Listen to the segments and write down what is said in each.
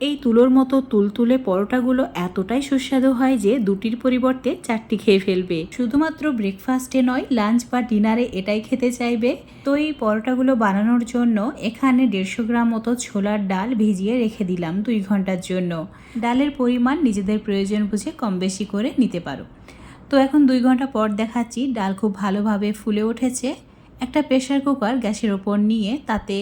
এই তুলোর মতো তুলতুলে পরোটাগুলো এতটাই সুস্বাদু হয় যে দুটির পরিবর্তে চারটি খেয়ে ফেলবে। শুধুমাত্র ব্রেকফাস্টে নয় লাঞ্চ বা ডিনারে এটাই খেতে চাইবে। তো এই পরোটাগুলো বানানোর জন্য এখানে দেড়শো গ্রাম মতো ছোলার ডাল ভিজিয়ে রেখে দিলাম দুই ঘণ্টার জন্য। ডালের পরিমাণ নিজেদের প্রয়োজন বুঝে কম বেশি করে নিতে পারো। তো এখন দুই ঘণ্টা পর দেখাচ্ছি, ডাল খুব ভালোভাবে ফুলে উঠেছে। একটা প্রেশার কুকার গ্যাসের ওপর নিয়ে তাতে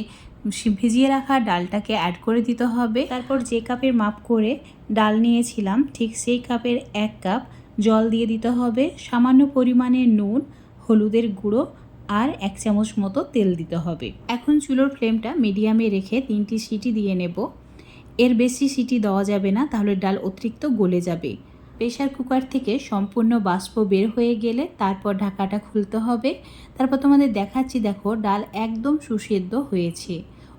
ভিজিয়ে রাখা ডালটাকে অ্যাড করে দিতে হবে। তারপর যে কাপের মাপ করে ডাল নিয়েছিলাম, ঠিক সেই কাপের এক কাপ জল দিয়ে দিতে হবে। সামান্য পরিমাণে নুন, হলুদের গুঁড়ো আর এক চামচ মতো তেল দিতে হবে। এখন চুলোর ফ্লেমটা মিডিয়ামে রেখে তিনটি সিটি দিয়ে নেব। এর বেশি সিটি দেওয়া যাবে না, তাহলে ডাল অতিরিক্ত গলে যাবে। প্রেশার কুকার থেকে সম্পূর্ণ বাষ্প বের হয়ে গেলে তারপর ঢাকাটা খুলতে হবে। তারপর তোমাদের দেখাচ্ছি, দেখো ডাল একদম সুসেদ্ধ হয়েছে।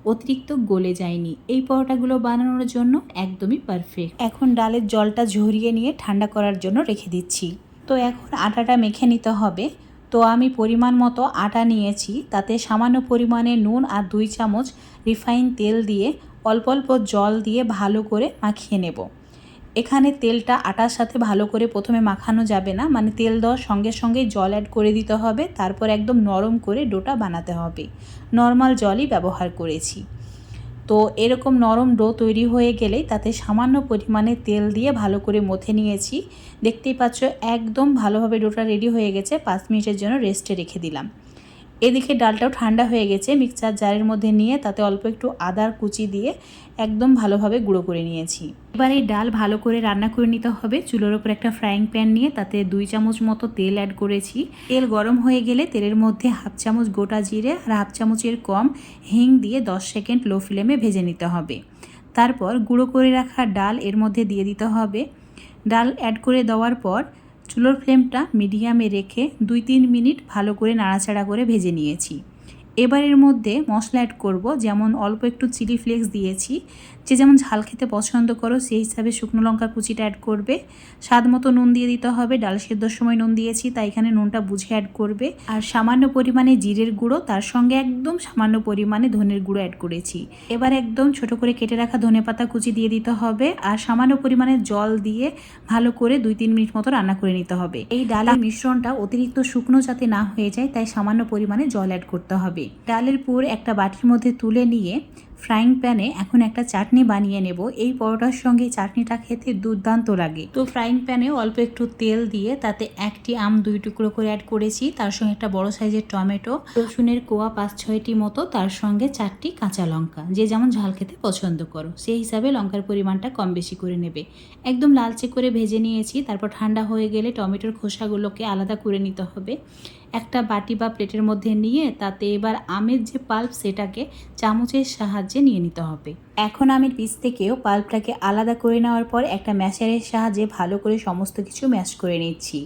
অতিরিক্ত গলে যায়নি। এই পরোটাগুলো বানানোর জন্য একদমই পারফেক্ট এখন ডালের জলটা ঝরিয়ে নিয়ে ঠান্ডা করার জন্য রেখে দিচ্ছি। তো এখন আটাটা মেখে নিতে হবে। তো আমি পরিমাণ মতো আটা নিয়েছি। তাতে সামান্য পরিমাণে নুন আর দুই চামচ রিফাইন তেল দিয়ে অল্প অল্প জল দিয়ে ভালো করে মাখিয়ে নেব। এখানে তেলটা আটার সাথে ভালো করে প্রথমে মাখানো যাবে না। মানে তেল দেওয়ার সঙ্গে সঙ্গে জল অ্যাড করে দিতে হবে। তারপর একদম নরম করে ডোটা বানাতে হবে। নর্মাল জলই ব্যবহার করেছি। তো এরকম নরম ডো তৈরি হয়ে গেলেই তাতে সামান্য পরিমাণে তেল দিয়ে ভালো করে মথে নিয়েছি। দেখতেই পাচ্ছ, একদম ভালোভাবে ডোটা রেডি হয়ে গেছে। পাঁচ মিনিটের জন্য রেস্টে রেখে দিলাম। এদিকে ডালটাও ঠান্ডা হয়ে গেছে মিক্সচার জারের মধ্যে নিয়ে তাতে অল্প একটু আদার কুচি দিয়ে একদম ভালোভাবে গুঁড়ো করে নিয়েছি। এবার এই ডাল ভালো করে রান্না করে নিতে হবে। চুলোর ওপর একটা ফ্রাইং প্যান নিয়ে তাতে দুই চামচ মতো তেল অ্যাড করেছি। তেল গরম হয়ে গেলে তেলের মধ্যে হাফ চামচ গোটা জিরে আর হাফ চামচের কম হিং দিয়ে দশ সেকেন্ড লো ফ্লেমে ভেজে নিতে হবে। তারপর গুঁড়ো করে রাখা ডাল এর মধ্যে দিয়ে দিতে হবে। ডাল অ্যাড করে দেওয়ার পর চুলোর ফ্লেমটা মিডিয়ামে রেখে দুই তিন মিনিট ভালো করে নাড়াচাড়া করে ভেজে নিয়েছি। এবারের মধ্যে মশলা অ্যাড করব, যেমন অল্প একটু চিলি ফ্লেক্স দিয়েছি যে যেমন ঝাল খেতে পছন্দ করো, সেই হিসাবে শুকনো লঙ্কা কুচিটা অ্যাড করবে। স্বাদ মতো নুন দিয়ে দিতে হবে, ডাল সেদ্ধর সময় নুন দিয়েছি, তাই এখানে নুনটা বুঝে অ্যাড করবে। আর সামান্য পরিমাণে জিরের গুঁড়ো, তার সঙ্গে একদম সামান্য পরিমাণে ধনের গুঁড়ো অ্যাড করেছি। এবার একদম ছোট করে কেটে রাখা ধনে পাতা কুচি দিয়ে দিতে হবে, আর সামান্য পরিমাণে জল দিয়ে ভালো করে দুই তিন মিনিট মতো রান্না করে নিতে হবে। এই ডালের মিশ্রণটা অতিরিক্ত শুকনো যাতে না হয়ে যায়, তাই সামান্য পরিমাণে জল অ্যাড করতে হবে। ডালের পুর একটা বাটির মধ্যে তুলে নিয়ে ফ্রাইং প্যানে এখন একটা চাটনি বানিয়ে নেব। এই পরোটার সঙ্গে চাটনিটা খেতে দুর্দান্ত লাগে। তো ফ্রাইং প্যানে অল্প একটু তেল দিয়ে তাতে একটি আম দুই টুকরো করে অ্যাড করেছি। তার সঙ্গে একটা বড় সাইজের টমেটো, রসুনের কোয়া পাঁচ ছয়টি মতো, তার সঙ্গে চারটি কাঁচা লঙ্কা। যে যেমন ঝাল খেতে পছন্দ করো, সেই হিসাবে লঙ্কার পরিমাণটা কম বেশি করে নেবে। একদম লালচে করে ভেজে নিয়েছি। তারপর ঠান্ডা হয়ে গেলে টমেটোর খোসাগুলোকে আলাদা করে নিতে হবে। একটা বাটি বা প্লেটের মধ্যে নিয়ে তাতে এবার আমের যে পাল্প সেটাকে চামচের সাহায্যে নিয়ে নিতে হবে। এখন আমের পিস থেকেও পাল্পটাকে আলাদা করে নেওয়ার পর একটা ম্যাশারের সাহায্যে ভালো করে সমস্ত কিছু ম্যাশ করে নিচ্ছি।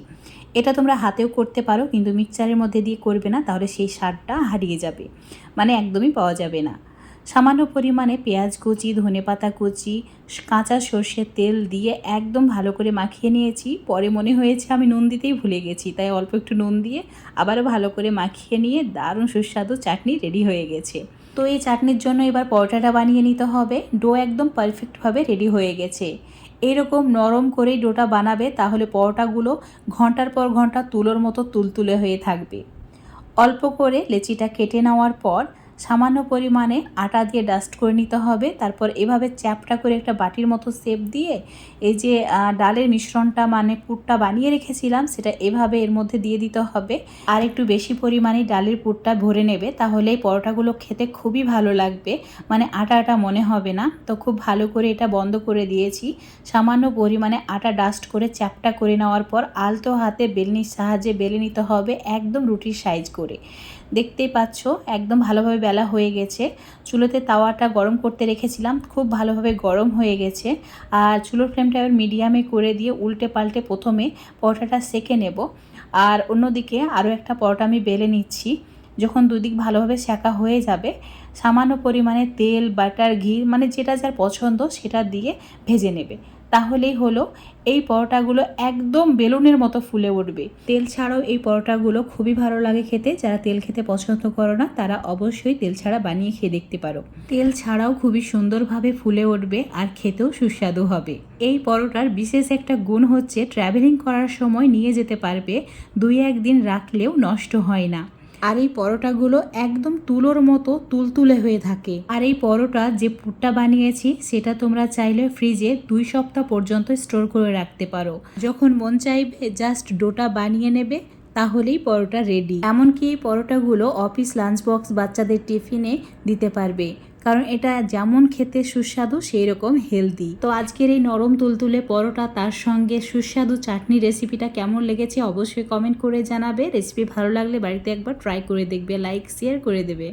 এটা তোমরা হাতেও করতে পারো, কিন্তু মিক্সচারের মধ্যে দিয়ে করবে না, তাহলে সেই সারটা হারিয়ে যাবে। মানে একদমই পাওয়া যাবে না। সামান্য পরিমাণে পেঁয়াজ কুচি, ধনেপাতা কুচি, কাঁচা সর্ষের তেল দিয়ে একদম ভালো করে মাখিয়ে নিয়েছি। পরে মনে হয়েছে আমি নুন দিতেই ভুলে গেছি, তাই অল্প একটু নুন দিয়ে আবারও ভালো করে মাখিয়ে নিয়ে দারুণ সুস্বাদু চাটনি রেডি হয়ে গেছে। তো এই চাটনির জন্য এবার পরোটাটা বানিয়ে নিতে হবে। ডো একদম পারফেক্টভাবে রেডি হয়ে গেছে। এরকম নরম করেই ডোটা বানাবে, তাহলে পরোটাগুলো ঘণ্টার পর ঘণ্টা তুলোর মতো তুলতুলে হয়ে থাকবে। অল্প করে লেচিটা কেটে নেওয়ার পর সামান্য পরিমাণে আটা দিয়ে ডাস্ট করে নিতে হবে। তারপর এভাবে চ্যাপটা করে একটা বাটির মতো শেপ দিয়ে এই যে ডালের মিশ্রণটা মানে পুরটা বানিয়ে রেখেছিলাম, সেটা এভাবে এর মধ্যে দিয়ে দিতে হবে। আর একটু বেশি পরিমাণে ডালের পুরটা ভরে নেবে তাহলে এই পরোটাগুলো খেতে খুবই ভালো লাগবে। মানে আটা আটা মনে হবে না। তো খুব ভালো করে এটা বন্ধ করে দিয়েছি। সামান্য পরিমাণে আটা ডাস্ট করে চ্যাপটা করে নেওয়ার পর আলতো হাতে বেলনির সাহায্যে বেলে নিতে হবে একদম রুটির সাইজ করে। দেখতেই পাচ্ছ, একদম ভালোভাবে বেলা হয়ে গেছে। চুলোতে তাওয়াটা গরম করতে রেখেছিলাম, খুব ভালোভাবে গরম হয়ে গেছে। আর চুলোর ফ্লেমটা এবার মিডিয়ামে করে দিয়ে উল্টে পাল্টে প্রথমে পরোটাটা সেকে নেব। আর অন্যদিকে আরও একটা পরোটা আমি বেলে নিচ্ছি। যখন দুদিক ভালোভাবে সেঁকা হয়ে যাবে, সামান্য পরিমাণে তেল, বাটার, ঘি মানে যেটা যার পছন্দ সেটা দিয়ে ভেজে নেবে। তাহলেই হলো এই পরোটাগুলো একদম বেলুনের মতো ফুলে উঠবে। তেল ছাড়াও এই পরোটাগুলো খুবই ভালো লাগে খেতে। যারা তেল খেতে পছন্দ করো না, তারা অবশ্যই তেল ছাড়া বানিয়ে খেয়ে দেখতে পারো। তেল ছাড়াও খুবই সুন্দরভাবে ফুলে উঠবে আর খেতেও সুস্বাদু হবে। এই পরোটার বিশেষ একটা গুণ হচ্ছে ট্রাভেলিং করার সময় নিয়ে যেতে পারবে দুই একদিন রাখলেও নষ্ট হয় না। আর এই পরোটাগুলো একদম তুলোর মতো তুলতুলে হয়ে থাকে। আর এই পরোটা যে পুরটা বানিয়েছি, সেটা তোমরা চাইলে ফ্রিজে দুই সপ্তাহ পর্যন্ত স্টোর করে রাখতে পারো। যখন মন চাইবে জাস্ট ডোটা বানিয়ে নেবে, তাহলেই পরোটা রেডি এমনকি এই পরোটাগুলো অফিস লাঞ্চ বক্স বাচ্চাদের টিফিনে দিতে পারবে। কারণ এটা যেমন খেতে সুস্বাদু সেই রকম হেলদি তো আজকের এই নরম তুলতুলে পরোটা, তার সঙ্গে সুস্বাদু চাটনি রেসিপিটা কেমন লেগেছে অবশ্যই কমেন্ট করে জানাবে। রেসিপি ভালো লাগলে বাড়িতে একবার ট্রাই করে দেখবে লাইক শেয়ার করে দেবে।